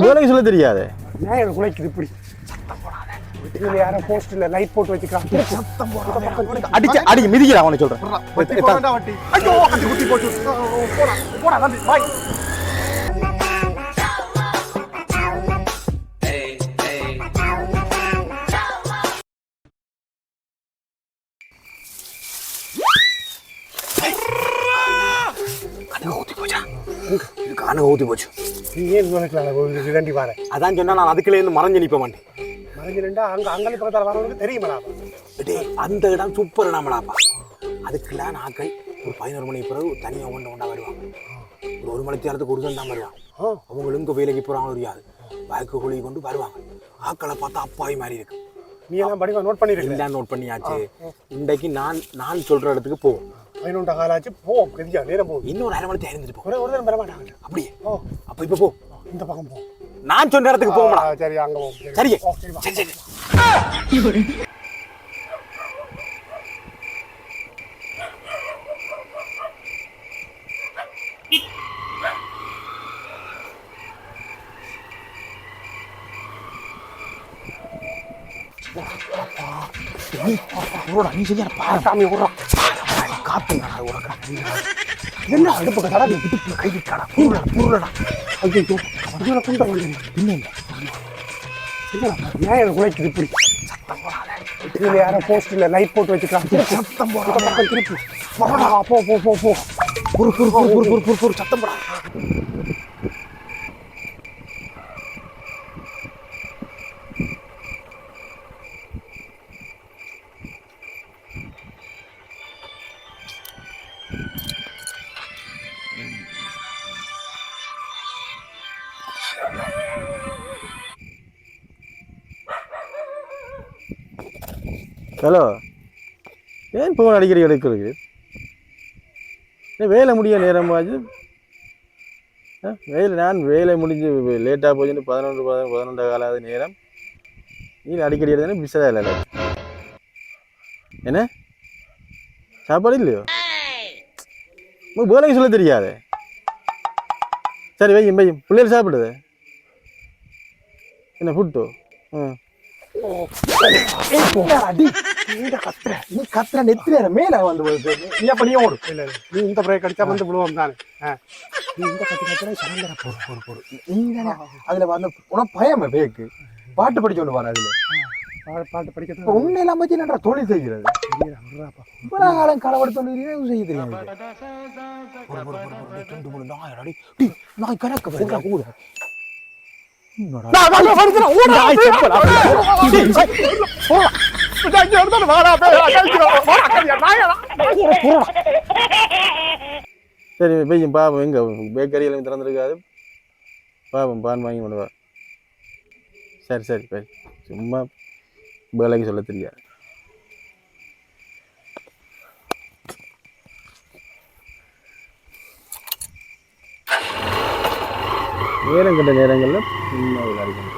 வேலைக்கு சொல்ல தெரியாது நியாயம் குலைக்குது இப்படி யாரும் யாரோ போஸ்ட்ல லைட் போட்டு வச்சுக்கிறாங்க சத்தம் போடாத அடிச்சு அடிக்க மிதிக்கிறா அவனை சொல்றேன் கட்டி குட்டி போச்சு. நன்றி நீ ஏன் குலைக்கலாம் ரெண்டி பாரு அதான் சொன்னா நான் அதுக்குள்ள இருந்து மறைஞ்சு நிப்ப மாட்டேன் மறைஞ்சு ரெண்டா அங்க அங்காளி பக்கத்தால வரவங்களுக்கு தெரியுமா டேய் அந்த இடம் சூப்பர் இடம்லாப்பா அதுக்கெல்லாம் நாட்கள் ஒரு பதினோரு மணி பிறகு தனியாக ஒன்று ஒன்றா வருவாங்க ஒரு ஒரு மணி நேரத்துக்கு ஒரு தான் வருவாங்க அவங்களும் இங்கே வேலைக்கு போகிறாங்க தெரியாது. பேக்கு குழி கொண்டு வருவாங்க. ஆக்களை பார்த்தா அப்பாவி மாதிரி இருக்கு. நீ எல்லாம் படிக்க நோட் பண்ணிருக்க. எல்லாம் நோட் பண்ணியாச்சு. இன்றைக்கு நான் நான் சொல்கிற இடத்துக்கு போவோம். பதினொன்றா காலாச்சு. போ கதியா நேரம் போகுது. இன்னொரு அரை மணி நேரம் இருந்துட்டு போ. ஒரே ஒரு பெற மாட்டாங்க அப்படியே. ஓ அப்போ இப்போ போ. இந்த பக்கம் போ. நான் சொன்ன இடத்துக்கு போகலாம் ஆ, சரி அங்க போ. சரி. சரி. சரி நீ சரியா பாரு. சாமி காத்து என்ன அடுப்பு கடை இடுப்புல கை விட்டாடா புருளா புருளடா ஐயோ இதுல குண்ட வந்து பின்ன இப்படி சத்தம் போடாத. இதுல யாரோ லைட் போட்டு வச்சுக்கிறாங்க சத்தம் போடாத திருப்பி போடா போ போ போ போ பொறு பொறு பொறு பொறு பொறு சத்தம் போடா ஹலோ. ஏன் ஃபோன் அடிக்கடி எடுக்கிறது ஏன் வேலை முடிய நேரமாச்சு ஆ, வேலை நான் வேலை முடிஞ்சு லேட்டாக போச்சுன்னு பதினொன்று பதினொன்று பதினொன்றா காலாவது நேரம். நீ அடிக்கடி எடுத்தேன்னு பிஸாக இல்லை என்ன? சாப்பாடு இல்லையோ? உங்களுக்கு வேலைக்கு சொல்ல தெரியாது. சரி வையும் வையும் பிள்ளைகள் சாப்பிடுது. என்ன ஃபுட்டோ ம் இந்த கத்துற நீ கத்துற நெத்திர மேலே வந்து நீ அப்போ நீ ஓடு இல்ல இல்ல நீ இந்த பிரேக் அடிச்சா வந்து விழுவோம் தானே. நீ இந்த கத்து கத்துற சரந்தர போடு போடு போடு நீங்க அதில் வந்து உனக்கு பயமே பேக்கு பாட்டு படிச்சு கொண்டு வர அதில் பா- பாட்டு படிக்கிறது இப்போ உன்னை எல்லாம் பற்றி என்னடா தொழில் செய்கிறது இவ்வளோ காலம் களவெடுத்து வந்து செய்ய தெரியாது நாய் அடி நாய் கணக்கு கூட கூட சரி பெய்யும் பாப்போம் எங்க? எல்லாம் திறந்துருக்காது பாப்போம் பான் வாங்கி கொண்டு வா. சரி சரி சரி. சும்மா வேலைக்கு சொல்ல தெரியாது. நேரம் கண்ட நேரங்களில் சும்மா விளையாடிக்கணும்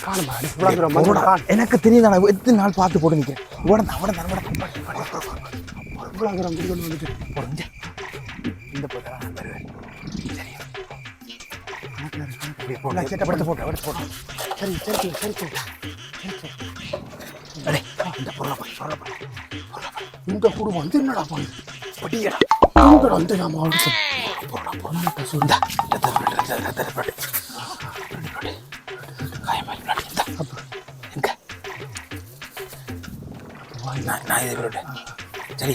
காணுமா அடி விளங்குறோம் மஞ்சள் காண் எனக்கு தெரியுது எத்தனை நாள் பார்த்து போட்டு நிற்கிறேன் உடனே உடனே உடனே வந்துட்டு. புரிஞ்ச இந்த போட்டா நான் தருவேன் நான் சேட்டை படுத்து போட்டு படுத்து போட்டு சரி சரி சரி சரி இந்த பொருளை போய் பொருளை போய் இந்த குடும்பம் வந்து என்னடா போய் பொட்டியடா வந்து நாம அடிச்சு பொருளை பொருளை சுந்தா நான் இதை விட்டுட்டேன் சரி.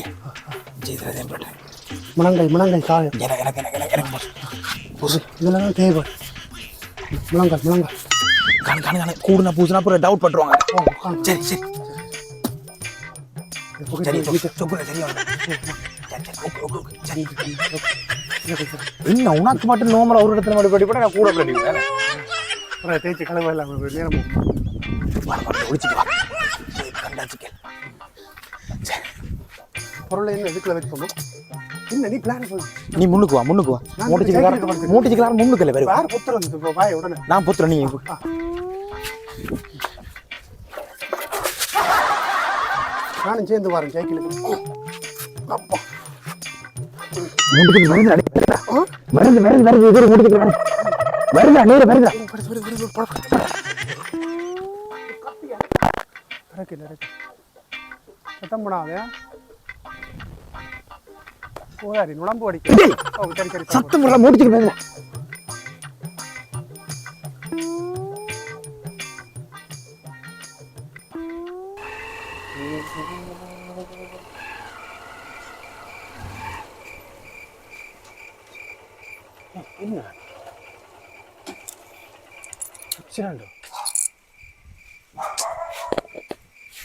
ஜெயிக்கிறதே போட்டேன் முழங்கை முழங்கை காயம் எனக்கு எனக்கு எனக்கு எனக்கு எனக்கு புசு. இதெல்லாம் தான் தேவை. முழங்கால் முழங்கால் காணு காணு காணு. கூடுனா பூசுனா அப்புறம் டவுட் பண்ணுவாங்க சரி சரி. என்ன உனக்கு மட்டும் நோமரா ஒரு இடத்துல மட்டும் படி போட நான் கூட படி அப்புறம் தேய்ச்சி கழுவ இல்லாமல் ஒழிச்சிட்டு வா. கண்டாச்சுக்கேன் பொருளை என்ன இதுக்குள்ள வச்சு போகணும் என்ன நீ பிளான் பண்ணு. நீ முன்னுக்கு வா முன்னுக்கு வா. மூட்டிச்சுக்கலாம். மூட்டிச்சுக்கலாம் முன்னுக்கு இல்லை வேறு வேறு புத்தர் வந்து இப்போ வாய் உடனே. நான் புத்துறேன் நீ நானும் சேர்ந்து வரேன் சைக்கிளுக்கு அப்பா. முடிச்சுட்டு மருந்து அடிக்கிறா மருந்து மருந்து மருந்து இது முடிச்சுட்டு மருந்து வருதா நேர சத்தம் பண்ணாதே போதாரி நுழம்பு அடிக்க ஓ சரி சரி சத்தம் போடலாம் முடிச்சுட்டு என்ன?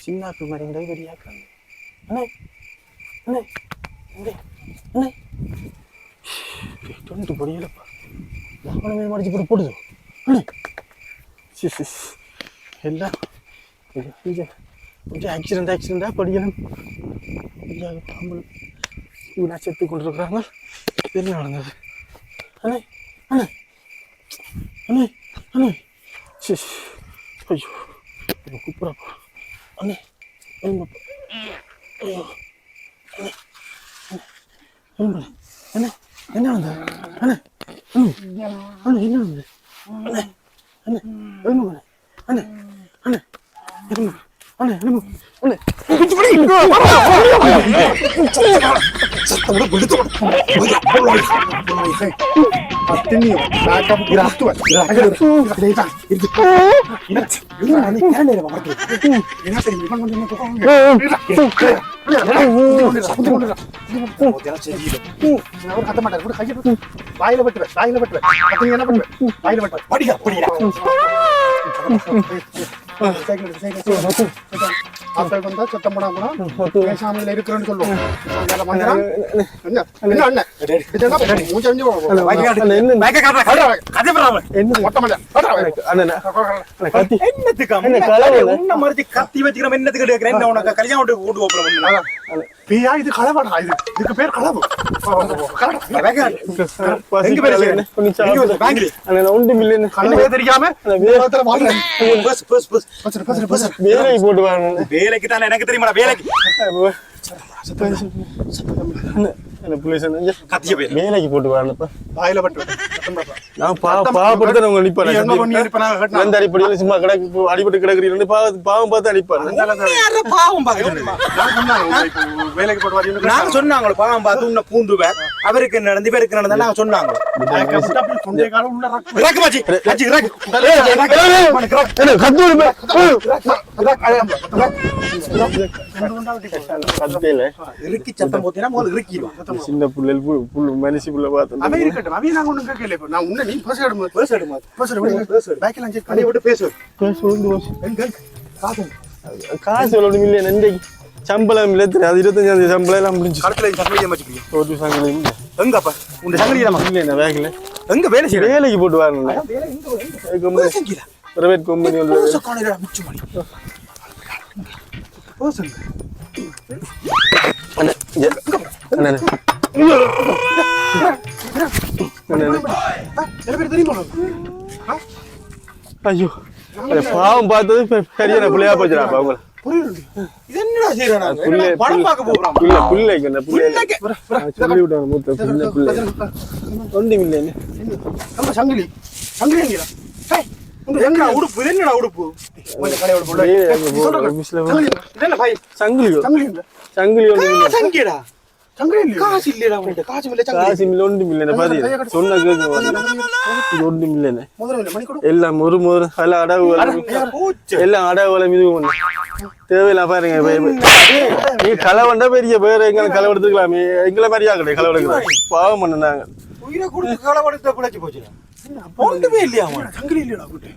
சின்னாண்டோ சின்னாக்கு மறைந்த பெரியாக்காங்க அண்ணே அண்ணே அண்ணே அண்ணே. தொண்டு பொடியலப்பா. வாகனமே மடிச்சு போட்டு போடுது. அண்ணே. சி, சி, சி. எல்லாம் இது, இது, கொஞ்சம் ஆக்சிடென்ட் ஆக்சிடென்ட்டாக படிக்கணும். இல்லாத பாம்பு இவனா செத்து கொண்டிருக்கிறாங்க. என்ன நடந்தது? அண்ணே அண்ணே. அண்ணே அண்ணே. சி சி. ஐயோ இவன் கூப்பிட்றப்பா என்ன என்ன வந்தது அண்ணே அண்ணே அண்ணே என்ன வந்தது அண்ணே அண்ணே எழும்புங்க அண்ணே அண்ணே எழும்பு அண்ணே எழும்பு அண்ணே அத்தினியும் பேக்கப் என்ன இவன் வந்து என்ன தூக்கம் அவர் கத்த மாட்டார் கூட கையை விட்டு வாயில வெட்டுவேன் வாயில வெட்டுவேன் என்ன பண்ணுவேன் வாயில வெட்டுவேன் படியா படியா ஆட்கள் வந்தா சத்தம் இருக்கிறேன்னு சொல்லுவோம் பண்ண? கட்டுறா வாயில. அண்ணே அண்ணே கத்தி என்னத்துக்கு என்ன மறுத்து கத்தி வச்சுக்கிறோம் என்னத்துக்கு என்ன உனக்கு கல்யாணம் கூட்டு போறோம் பியா, இது களவாடா இது. இதுக்கு பேர் களவு? எங்க பேரு ஒன்று மில்லியன் களவே தெரியாம. வேலைக்கு போட்டு வேலைக்கு தான் எனக்கு தெரியுமாடா வேலைக்கு. அண்ணே புலிஸ் கத்திய பேர் வேலைக்கு போட்டு வாயில. சத்தம் போடாத. நான் பா பாவப்பட்டு உங்க நான் வெட்டினா? அந்த அடிப்படையில் சும்மா கிடக்கு அடிபட்டு கிடக்குறீங்க பாவம் பாவம் பார்த்து அடிப்பாரு பாவம் நான் வேலைக்கு போட்டு நாங்க சொன்னாங்களோ பாவம் பார்த்து உன்னை பூந்துவேன் அவருக்கு நடந்து இவருக்கு நடந்தா நாங்க சொன்னாங்க சத்தம் போத்தீங்கன்னா முதல்ல இறுக்கிடுவான் சின்ன புள்ளல் புல் மனுஷி புள்ள அவன் பார்த்து இருக்கட்டும். அவன் நாங்க ஒண்ணும் கேட்கல இப்போ. நான் உன்னை நீ பேச எடுமா பேச எடுமா பேசுற பேசுற பேக்கில் அஞ்சு கடையை விட்டு பேசு. காசு. காசு எவ்வளோ மில்லியன் இன்றைக்கு சம்பளம் இல்லை தெரியாது அது இருபத்தஞ்சாம் தேதி சம்பளம் எல்லாம் முடிஞ்சு கடத்துல ஒரு இல்லை. எங்கப்பா எங்க வேலை வேலைக்கு போட்டு கம்பெனி பிரைவேட் ஐயோ பாவம் பார்த்தது பெரிய பிள்ளையா போச்சுடா அவங்கள. சங்கிலி. சங்கிலி எங்கடா உடுப்பு. இது என்னடா உடுப்பு? சங்கிலியோ? சங்கிலி இல்ல சங்கிலி ஒன்று மில்லை சங்கிடா சங்கிலி இல்ல காசு இல்லடா உன்கிட்ட. காசு இல்ல சங்கிலி காசு மில்ல ஒன்று மில்லை பாதி? சொன்ன இது ஒன்று இல்ல எல்லாம் ஒரு எல்லாம் அடகு எல்லாம் அடகு வேலை இது தேவையில்ல பாருங்க நீ கலவண்டா பெரிய பேர் எங்களை கலவெடுத்துக்கலாமே எங்களை மாதிரியா கிடையாது பாவம் உயிரை கொடுத்து களவெடுத்த பிழைச்சு போச்சு ஒன்றுமே இல்லையா அவன் சங்கிலி கூட்டு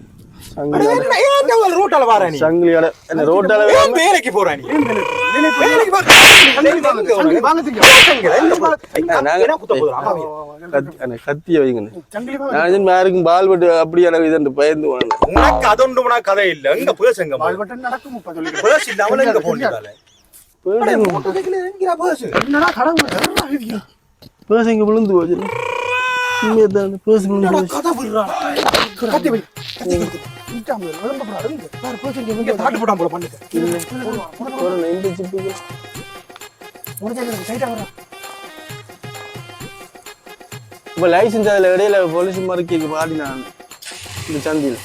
வேலைக்கு கத்திய வாங்க நான் யாருக்கும் பால் பட்டு அப்படியான இதுன்னு பயந்து போனேன் உனக்கு அதொண்டு உனக்கு கதை இல்ல எங்க பேசுங்க பால் நடக்கும் பேசு விழுந்து போச்சு இப்போ லைசன்ஸ் அதில் இடையில போலீஸ் மறுக்கி பாடி நான் இந்த சந்தியில்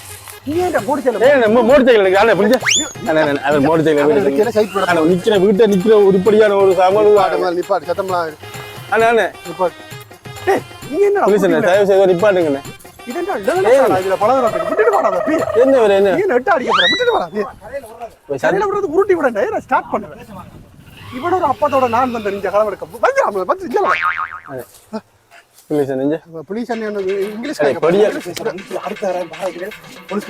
உருப்படியான ஒரு சாமான் நிப்பாடு சத்தம்லாம் நிப்பாடு அண்ணா. தயவு செய்து நிப்பாட்டுங்கண்ணே என்ன வேறு என்ன? உருட்டி விடண்டா. நான் ஸ்டார்ட் பண்ணுவேன் இவனோட ஒரு அப்பத்தோட நான் வந்த நிஞ்ச கலவ எடுக்க வந்து வந்து இங்க போலீஸ் நெஞ்சு. போலீஸ் அண்ணன் இங்கிலீஷ் கொடியா. அடுத்த போலீஸ்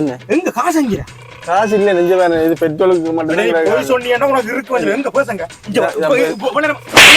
என்ன? எங்க காசுங்கிற காசு இல்லை நெஞ்ச வேணும் இது பெட்ரோலுக்கு மட்டும் போய் சொன்னீங்கன்னா உனக்கு இருக்கு வந்து எங்க பேசுங்க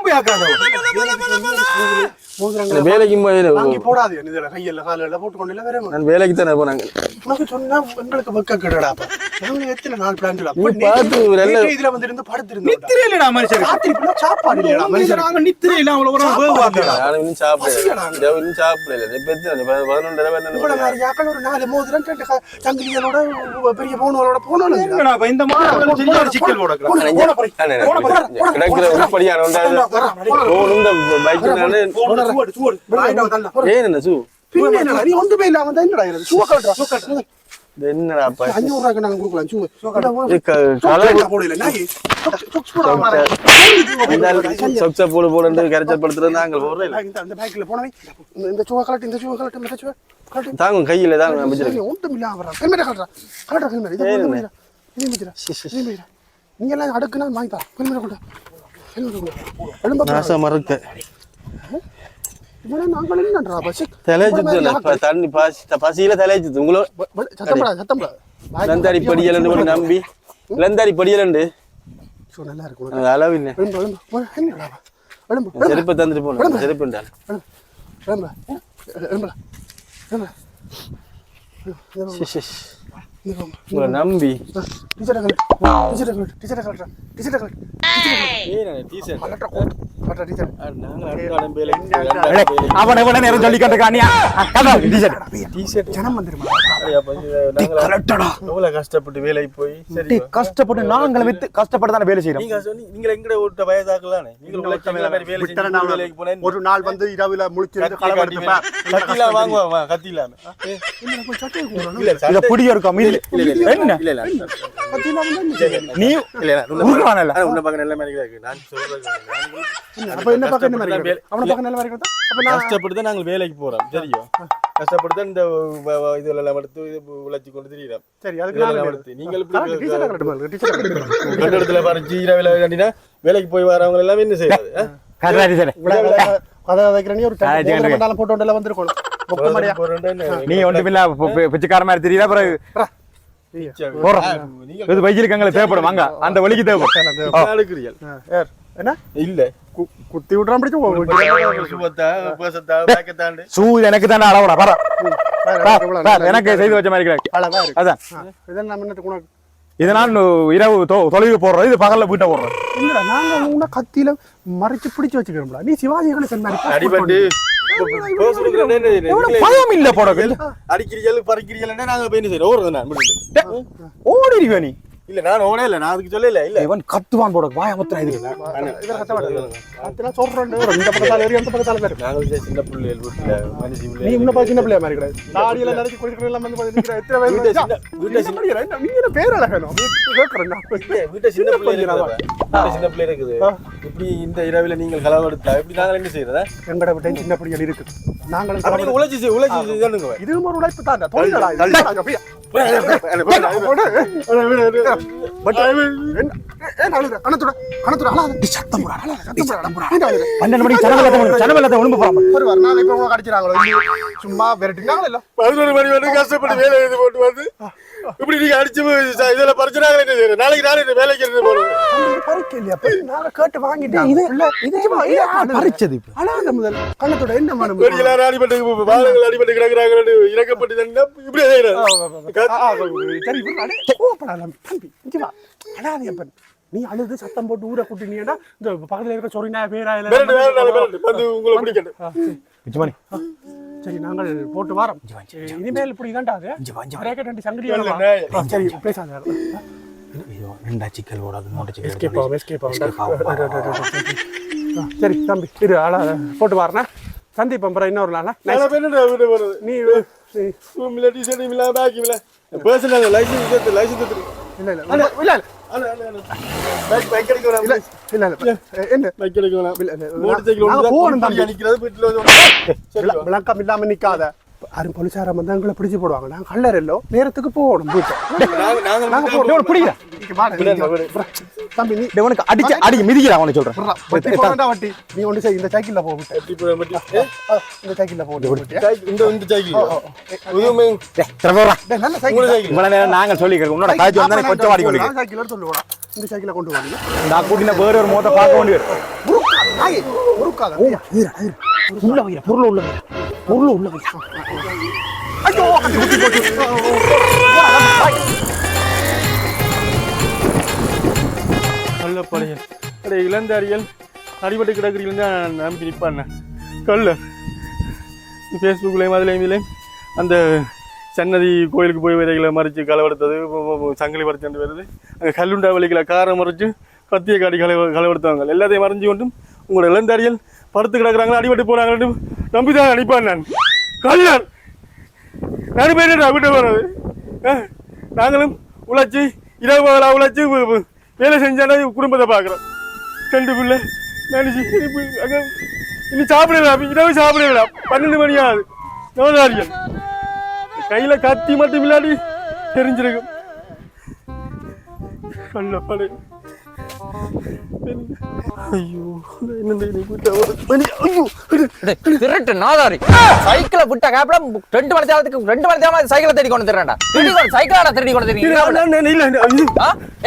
கோம்பு ஆக்காத வேலைக்கு வாங்கி போடாது. இதுல கையில காலில போட்டு கொண்டு இல்ல வேற நான் வேலைக்கு தானே போனாங்க உனக்கு சொன்னா எங்களுக்கு வெக்க கிடடா எத்தனை நாள் பிளான் இதுல வந்து இருந்து படுத்திருந்தோம் நித்திரை இல்லடா மனுஷன் ராத்திரி ஃபுல்லா சாப்பாடு இல்லடா மனுஷன் நாங்க நித்திரை இல்ல ஒரு இன்னும் சாப்பிடல. இன்னும் சாப்பிடல. மாதிரி யாக்கள் ஒரு நாலு மோதிரம் பெரிய போனோம் என்னடா இந்த மாதிரி சிக்கல் ஏன் என்ன சூ பின்ன என்னடா நீ ஒன்றுமே இல்லாம தான் என்னடா இது சூ கட்டுறா இது என்னடா அப்பா அஞ்சூறு ரூபாய்க்கு நாங்க கொடுக்கலாம் சூ சொக்ஸ் போடு போடு கரைச்சல் படுத்துறது நாங்கள் போடுறோம் இல்ல. இந்த அந்த பேக்ல போனவே இந்த- இந்த சூவ கலட்டு இந்த சூவ கலட்டு இந்த சூவ கலட்டு தாங்க கையில தாங்க அமைச்சிருக்கேன் சரி ஒன்றும் இல்லாம வர்றா ஹெல்மெட் கலட்டுறா கலட்டுறா ஹெல்மெட் இது ஒன்றும் இல்லை இது மிச்சிரா இது மிச்சிரா நீங்க எல்லாம் அடுக்குனா வாங்கி தரேன் ஹெல்மெட் கொண்டு பஸ் தலைச்சுத்து தண்ணி பாசி பசியில சத்தம்படா லந்தாரி படியலண்டு போட்டு நம்பி. லந்தாரி படியலண்டு ஸோ நல்லா இருக்கும் அது அளவு இல்லை. எழும்பு எழும்பு. என்னடா எழும்பு செருப்பை தந்துட்டு போகணும். செருப்புண்டால் எழும்பு. உங்களை நம்பி. டீச்சரை டீச்சரை டீச்சரை டீச்சரை அவனை விட நேரம் சொல்லி கட்டுக்கானியா டிஷர்ட் ஜனம் வந்துருமா? எவ்வளவு கஷ்டப்பட்டு வேலைக்கு போய்? சரி கஷ்டப்பட்டு நாங்கள் வித்து கஷ்டப்பட்டு தானே வேலை செய்யறோம் நீங்க சொன்னி நீங்க எங்கட விட்ட வயதாக்கலானே? நீங்க வேலைக்கு போனேன். ஒரு நாள் வந்து இரவுல முழிச்சிருந்து கத்தி காட்டி கத்தில வாங்குவா கத்தில இல்ல இத புடிய இருக்கா மீதி? என்ன? இல்ல இல்ல நீ இல்ல உருவானல்ல உன்ன பக்கம் நல்ல மாதிரி இருக்கு. நான் சொல்றது அப்ப என்ன பார்க்க என்ன மாதிரி இருக்கு? அவனை பார்க்க நல்ல மாதிரி இருக்கா? அப்ப நான் கஷ்டப்பட்டு தான் நாங்கள் வேலைக்கு போறோம். தெரியும் கஷ்டப்பட்டு இந்த இதுல எல்லாம் எடுத்து இது உழைச்சி கொண்டு தெரியுறோம் சரி அதுக்கு நீங்கள் கட்டடத்துல வேண்டினா வேலைக்கு போய் வரவங்க எல்லாம் என்ன செய்யாது? கதை ஒரு போட்டு வந்திருக்கணும் என்ன? நீ ஒன்றுமில்ல பிச்சைக்கார மாதிரி தெரியல பிறகு இது வயிற்றுக்கு எங்களுக்கு தேவைப்படும். வாங்க அந்த வழிக்கு தேவைப்படும். கு- குத்தி விட்றான் பிடிச்சு சுபத்தா, பேசத்தா, பேக்கத்தாண்டு. ஷூ இது எனக்கு செய்து வச்ச மாதிரி இருக்கு அதான் இதான் நான் முன்னிட்டு உனக்கு இது நான் இரவு தொ- தொலைவு போடுறது இது பகல்ல வீட்டை போடுறது இல்லடா நாங்க உன்னை கத்தியில மறைச்சு பிடிச்சு வச்சுக்கிறோம்டா நீ சிவாஜி கணேசன் மாதிரி அடிபட்டு பயம் இல்ல போடக்கு அடிக்கிறீர்கள் பறிக்கிறீர்கள்னா நாங்க போய் என்ன செய்யறோம் ஓடுறது நான் விட்டுட்டு. ஓடிடுவே நீ இல்ல நான் ஓடே இல்ல நான் அதுக்கு சொல்லல இல்ல இவன் கத்துவான் போட வாய முத்திரம் இதுக்கு இதில் கத்த மாட்டேன் அதெல்லாம் சொல்றேன் இந்த பக்கத்தால ஏறி அந்த பக்கத்தால பேரு வந்து சின்ன பிள்ளைகள் வீட்டுல மனுஷி நீ பிள்ளைகள் இன்னும் சின்ன பிள்ளையா மாதிரி கிடையாது தாடியில நரைச்சி குடிக்கிற எல்லாம் வந்து பார்த்து நிக்கிற எத்தனை வயசு வீட்டை வயசா? சின்ன-? என்ன- நீ என்ன பேர் அழகணும் கேட்கறேன் நான். வீட்டை சின்ன பிள்ளை இருக்குது சின்ன பிள்ளை இருக்குது இப்படி இந்த இரவில நீங்கள் களவெடுத்தா இப்படி நாங்கள் என்ன செய்யறதா எங்கட விட்டு சின்ன பிள்ளைகள் இருக்கு நாங்களும் நீங்க உழைச்சி உழைச்சி இதுவும் ஒரு உழைப்பு தான் இது. போய். பட்? கணத்துட கணத்துட அழாத. சத்தம்? பன்னெண்டு மணிக்கு சனவலத்தை சனவலத்தை ஒழுங்கு போறாம வருவார் நாங்க இப்ப உங்களை அடிச்சிடாங்களோ இங்க சும்மா விரட்டினாங்களோ இல்ல பதினொரு மணி வந்து கஷ்டப்பட்டு வேலை இது போட்டு வந்து. இப்படி நீங்க அடிச்சு இதுல பறிச்சுனாங்க நாளைக்கு நாளை இந்த வேலைக்கு இருந்து போடுவோம் பறிக்க இல்லையா போய் நாங்க கேட்டு வாங்கிட்டோம் இது இல்ல இது பறிச்சது இப்ப அழாத முதல் கணத்தோட என்ன மனம் பெரிய எல்லாரும் அடிபட்டு பாலங்கள் அடிபட்டு கிடக்குறாங்க இறக்கப்பட்டு இப்படி தம்பி நீ அழுது சத்தம் போட்டு ஊரை கூட்டினீங்கன்னா இந்த பக்கத்துல இருக்க சொரினா பேரா இல்ல வந்து உங்களை பிச்சுமணி சரி நாங்கள் போட்டு வரோம். இனிமேல் இப்படி தான்டா அது. பிரேக்கெட் ரெண்டு சங்கடி சரி பேசாத. ஐயோ ரெண்டா சிக்கல் ஓடாது மூட்டை சிக்கல் எஸ்கேப் ஆகும் எஸ்கேப் ஆகும். சரி தம்பி இரு அழா போட்டு வரேன் சந்திப்போம் அப்புறம் இன்னொரு நாளா நீ பர்சனல் லைசென்ஸ் எடுத்து லைசென்ஸ் வந்து சரி விள- விளக்கம் இல்லாம நிக்காத யாரும் போலீஸார வந்து எங்களை பிடிச்சு போடுவாங்க. நாங்க கல்லர் இல்லோ நேரத்துக்கு போகணும் வீட்டை. தம்பி நீ உனக்கு அடிச்சு அடிக்க மிதிக்கிறா அவனை சொல்றேன். வட்டி போடா வட்டி நீ ஒன்று செய் இந்த சைக்கிள்ல போ விட்டு. எப்படி போற மாட்டி ஏ, இந்த சைக்கிள்ல போ விட்டு சைக்கிள் இந்த இந்த சைக்கிள். நாங்கள் சொல்லிக்கிறோம் உன்னோட காய்ச்சி வந்தா கொஞ்சம் வாடி கொள்ளுங்க சைக்கிள் சொல்லுவாடா இந்த சைக்கிளை கொண்டு வாங்க நான் கூட்டின வேற ஒரு மோத்த பார்க்க முறுக்காத உள்ள வைக்கிற பொருள் உள்ள வைக்கிற பொருள் உள்ள வைக்கிற ஐயோ கத்தி நல்ல அடே இளந்தாரியல் அடிபட்டு கிடக்குறீங்க தான் நம்பி நிற்பாண்ண கல்ல ஃபேஸ்புக்லேயும் அதுலேயும் இதுலேயும் அந்த சன்னதி கோயிலுக்கு போய் விதைகளை மறித்து களை எடுத்தது சங்கிலி மறிச்சு வருது. அங்கே கல்லுண்டா வலிகளை காரை மறித்து கத்திய காடி களை களவெடுத்தவங்க எல்லாத்தையும் மறைஞ்சு கொண்டும் உங்களோட இளந்தாரியல் படுத்து கிடக்குறாங்க அடிபட்டு போகிறாங்கன்னு நம்பி தான் அனுப்பான் நான். கல்லன் நான் பேர் விட்டு போகிறது நாங்களும் உழைச்சி இரவு பகலாக உழைச்சி வேலை செஞ்சாலே குடும்பத்தை பார்க்குறோம். ரெண்டு பிள்ளை நினச்சி அங்கே இனி சாப்பிடலாம். இரவு சாப்பிடலாம். பன்னெண்டு மணி ஆகுது. நோதாரியம் கையில் கத்தி மட்டும் இல்லாடி தெரிஞ்சிருக்கும். கள்ளப்படை ஐயோ திருட்டு நாதாரி. சைக்கிளை விட்ட கேப்ல ரெண்டு மணி நேரத்துக்கு ரெண்டு மணி நேரமா சைக்கிளை தேடி கொண்டு திருடா திருடி கொண்டு சைக்கிளாடா திருடி கொண்டு?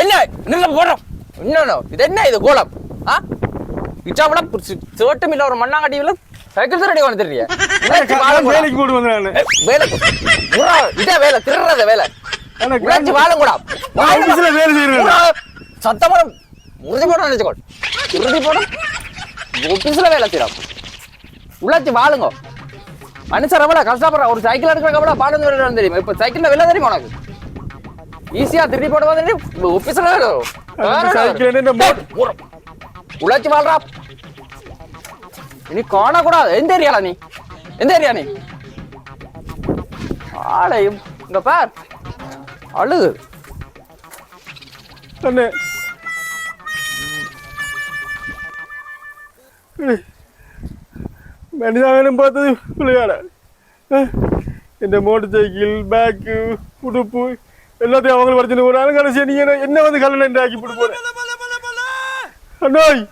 என்ன? நில்ல போடுறோம் இன்னும் இது என்ன இது கோலம்? ஆ? இச்சாவிட சேட்டும் இல்ல ஒரு மண்ணாங்கட்டியில சைக்கிள் திருடி கொண்டு காலம் வேலைக்கு போட்டு வந்தேன் நான். வேலை உரா, இதே வேலை திருடுறத வேலை. உழைச்சு வாழும் கூட ஆபீஸ்ல வேலை செய்யறேன். சத்தமா உறுதி போட நினைச்சுக்கோ உறுதி போட. ஆபீஸ்ல வேலை செய்யலாம் உழைச்சு வாழுங்க. மனுஷன் எவ்வளவு கஷ்டப்படுற ஒரு சைக்கிள் எடுக்கிற எவ்வளவு பாடம் சொல்லிட்டு தெரியுமா? இப்ப சைக்கிள்ல வெளில தெரியுமா உனக்கு? ஈஸியா திருடி போட வந்து மோட்- உழைச்சு வாழ்றா. இனி காணக்கூடாது. எந்த ஏரியால நீ? எந்த ஏரியா நீ? ஆளையும் இங்க பார். அழுகு அண்ணே மனிதாகனம் പുള്ളിയാണ് എൻ്റെ മോട്ടർ மோட்டர் சைக்கிள் பேக்கு உடுப்பு எல்லாத்தையும் அவங்க வரைச்சு போறாங்க கடைசி நீங்க என்ன- என்ன வந்து கல்யாணம் ஆக்கி போட்டு போறேன் அண்ணாய்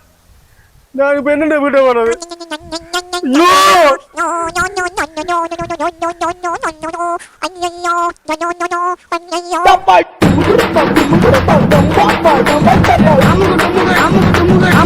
நான் இப்போ என்னென்ன வீட்டை வர்றது ஐயோ அமுகு